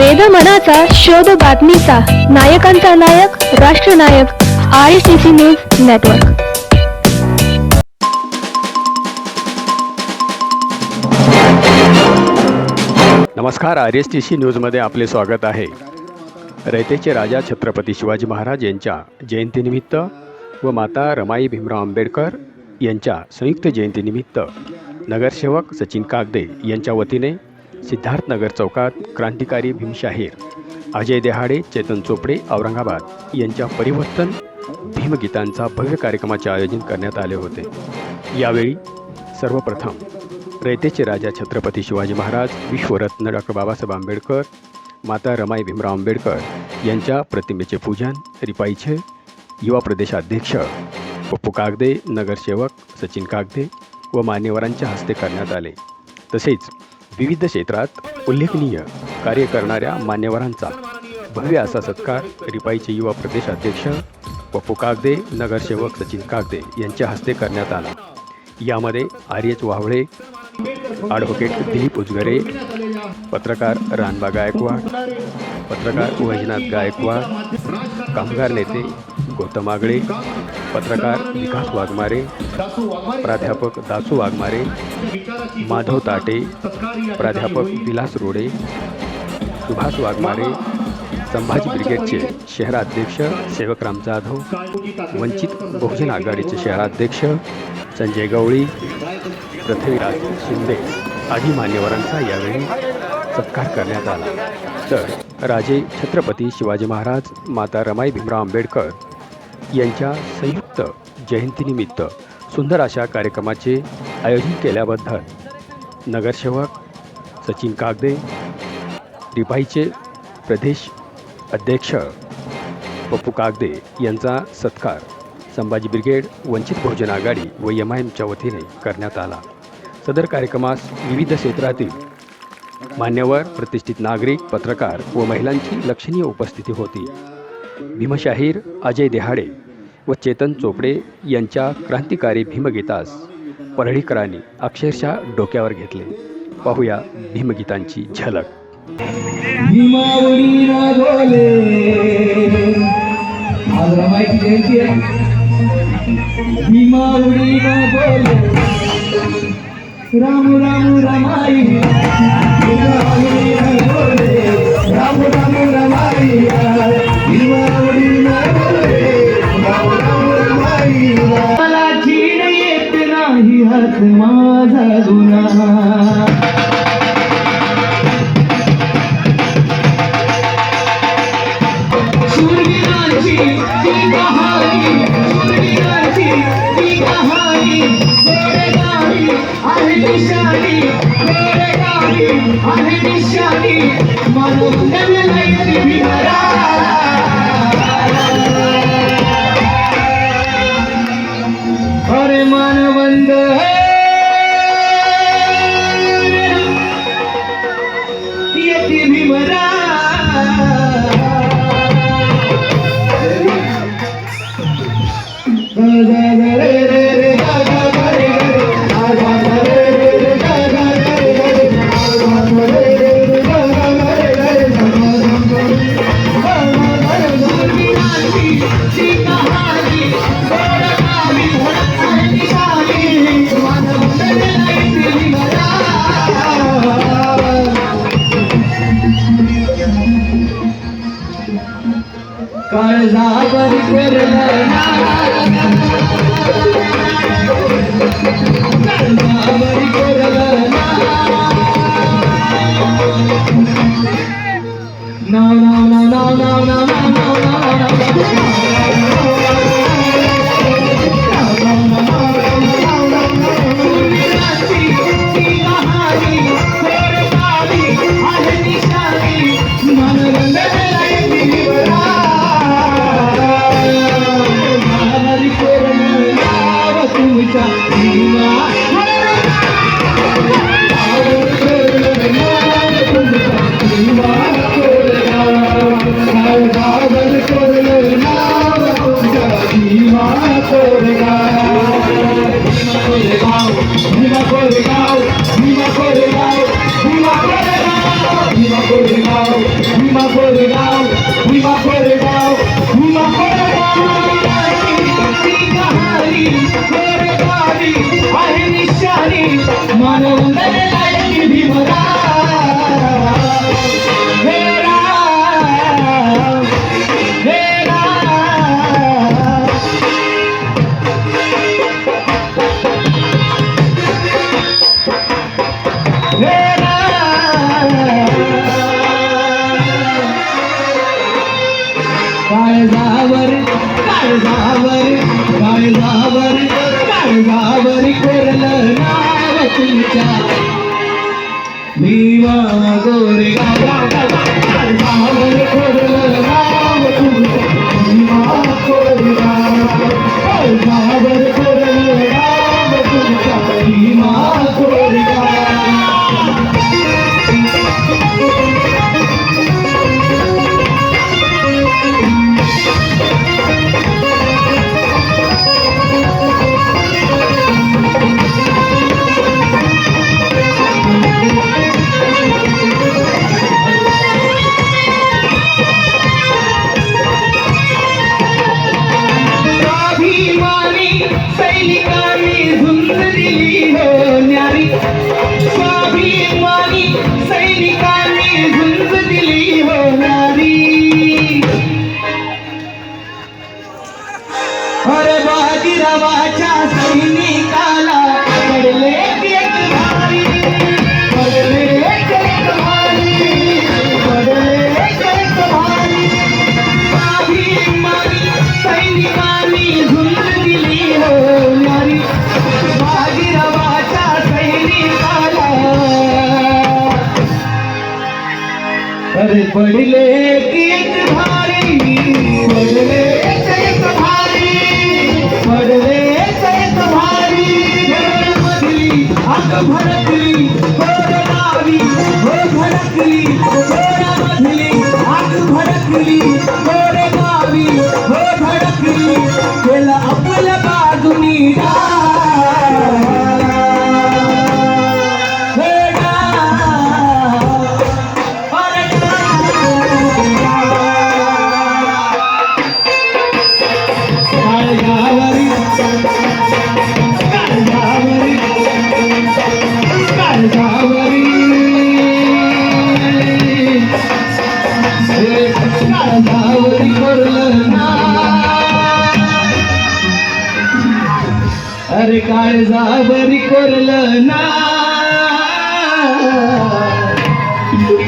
वेद मनाचा शोध बातमीचा. नायकांचा नायक राष्ट्रनायक I C C news network नमस्कार आर एस टी सी न्यूजमध्ये आपले स्वागत आहे. रयतेचे राजा छत्रपती शिवाजी महाराज यांच्या जयंतीनिमित्त व माता रमाई भीमराव आंबेडकर यांच्या संयुक्त जयंतीनिमित्त नगरसेवक सचिन कागदे यांच्या वतीने सिद्धार्थनगर चौकात क्रांतिकारी भीमशाहीर अजय देहाडे चेतन चोपडे औरंगाबाद यांच्या परिवर्तन भीमगीतांचा भव्य कार्यक्रमाचे आयोजन करण्यात आले होते. यावेळी सर्वप्रथम रयतेचे राजा छत्रपती शिवाजी महाराज विश्वरत्न डॉक्टर बाबासाहेब आंबेडकर माता रमाई भीमराव आंबेडकर यांच्या प्रतिमेचे पूजन रिपाईचे युवा प्रदेशाध्यक्ष पप्पू कागदे नगरसेवक सचिन कागदे व मान्यवरांच्या हस्ते करण्यात आले. तसेच विविध क्षेत्रात उल्लेखनीय कार्य करणाऱ्या मान्यवरांचा भव्य असा सत्कार रिपाईचे युवा प्रदेशाध्यक्ष पप्पू कागदे नगरसेवक सचिन कागदे यांच्या हस्ते करण्यात आला. यामध्ये R H Wavale advocate Dilip Ujagare पत्रकार रानबा गायकवाड पत्रकार वैजनाथ गायकवाड कामगार नेते गौतम आगळे पत्रकार विकास वाघमारे प्राध्यापक दासू वाघमारे माधव ताटे प्राध्यापक विलास रोडे सुभाष वाघमारे संभाजी ब्रिगेडचे शहराध्यक्ष सेवकराम जाधव वंचित बहुजन आघाडीचे शहराध्यक्ष संजय गवळी पृथ्वीराज शिंदे आदी मान्यवरांचा यावेळी सत्कार करण्यात आला. तर राजे छत्रपती शिवाजी महाराज माता रमाई भीमराव आंबेडकर यांच्या संयुक्त जयंतीनिमित्त सुंदर अशा कार्यक्रमाचे आयोजन केल्याबद्दल नगरसेवक सचिन कागदे रिपाईचे प्रदेश अध्यक्ष पप्पू कागदे यांचा सत्कार संभाजी ब्रिगेड वंचित बहुजन आघाडी व एम आय एमच्या वतीने करण्यात आला. सदर कार्यक्रमास विविध क्षेत्रातील मान्यवर प्रतिष्ठित नागरिक पत्रकार व महिलांची लक्षणीय उपस्थिती होती. भीमशाहीर अजय देहाडे व चेतन चोपडे यांच्या क्रांतिकारी भीमगीतास परळीकरांनी अक्षरशः डोक्यावर घेतले. पाहूया भीमगीतांची झलक. राम राम रमाई. राम राम रमाई. मला जीण येत नाही, हात माझा गुन्हा सुरवीराची ती कहाणी सुरवीराची ती कहाणी गोडगावी आहे दिशानी गोडगावी आहे दिशानी. म्हणून न न काळजावर काळजावर काळजावर काळजावर कोरलं नाव तुमच्या. भीमा गोरे काळजावर कोरलं नाव बाजीरावाच्या सैनिकाला पडले एक भारी पडले एक भारी पडले एक भारी स्वाभिमानी सैनिकांनी झुंज दिली हो नारी सैनिकाला. अरे पडले की एक भारी भडकली गोर गावी हो भडकली.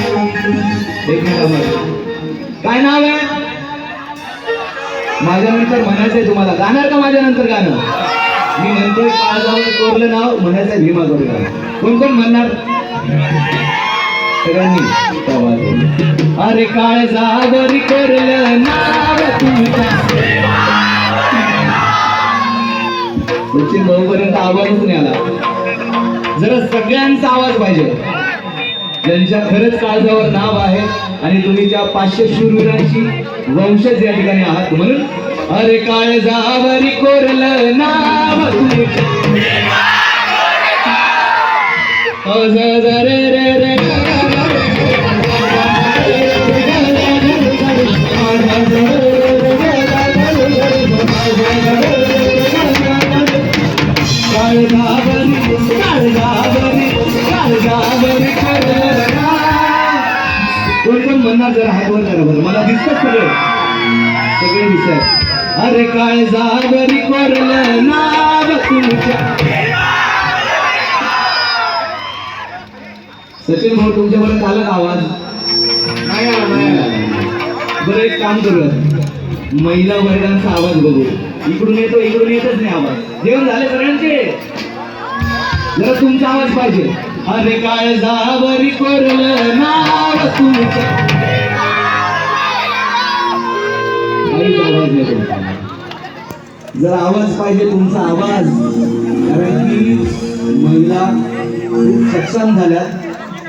एक मिनिट काय नाव आहे? माझ्यानंतर म्हणायचंय तुम्हाला. गाणार का माझ्यानंतर गाणं? मी म्हणतोय काळजावर कोरलं नाव म्हणायचंय भीमा कोरलं कोण कोण म्हणणार? सगळ्यांनी आवाज. अरे काळजावर कोरलं नाव तुमच्या सचिन भाऊपर्यंत आवाजच नाही आला. जरा सगळ्यांचा आवाज पाहिजे. ज्यांच्या खरंच काळजावर नाव आहे आणि तुम्ही त्या पाचशे शूरवीरांची वंशज या ठिकाणी आहात म्हणून अरे काळजावरी कोरलं नाव तुमच्या अरे काळजावरी कोरलं नाव तुमच्या? सचिन भाऊ तुमच्यापर्यंत आला का आवाज? नाही आला नाही. आला बरं एक काम करूया. महिला वर्गांचा आवाज बघू. इकडून येतो इकडून येतच नाही आवाज. जेवण झाले सगळ्यांचे जरा तुमचा आवाज पाहिजे. अरे काळजावरी कोरलं नाव तुमचं काहीच आवाज नाही जर आवाज पाहिजे तुमचा आवाज कारण की महिला खूप सक्षम झाल्या.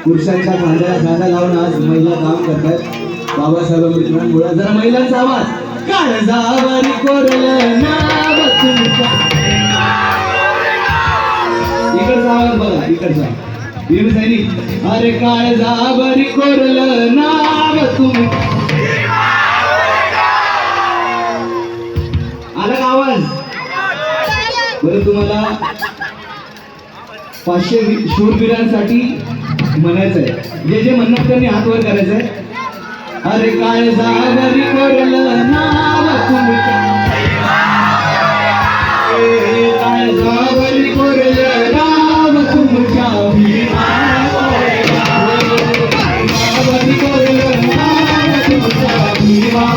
पुरुषांच्या खांद्याला खांदा लावून आज महिला काम करतात बाबासाहेब आंबेडकरांमुळे. जरा महिलांचा आवाज. काळजावर कोरलं नाव इकडचा आवाज बघा इकडचा. भीमसैनिक अरे काय जाबरी कोरलं नाव तुम्ही बरं तुम्हाला पाचशे शूरवीरांसाठी म्हणायचं आहे जे जे म्हणणार त्यांनी हात वर करायचं आहे अरे काय जागरी कोरलं नाव तुमच्या काय जागरी नाव तुमच्या भीमा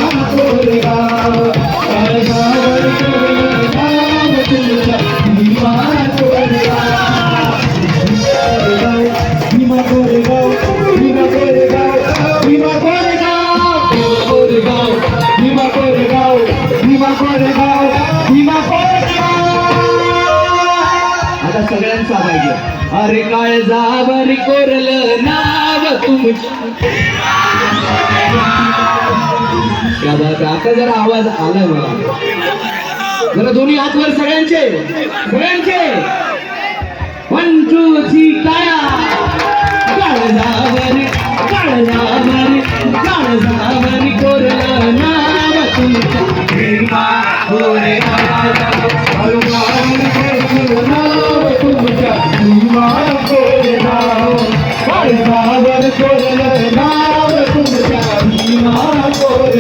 आता पाहिजे. अरे काय जाबरी कोरलं नाव तुमच्या आता जरा आवाज आलाय मला जरा दोन्ही हात वर सगळ्यांचे. सगळ्यांचे. वन टू थ्री टाया काळजावर काळजावरी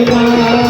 পায়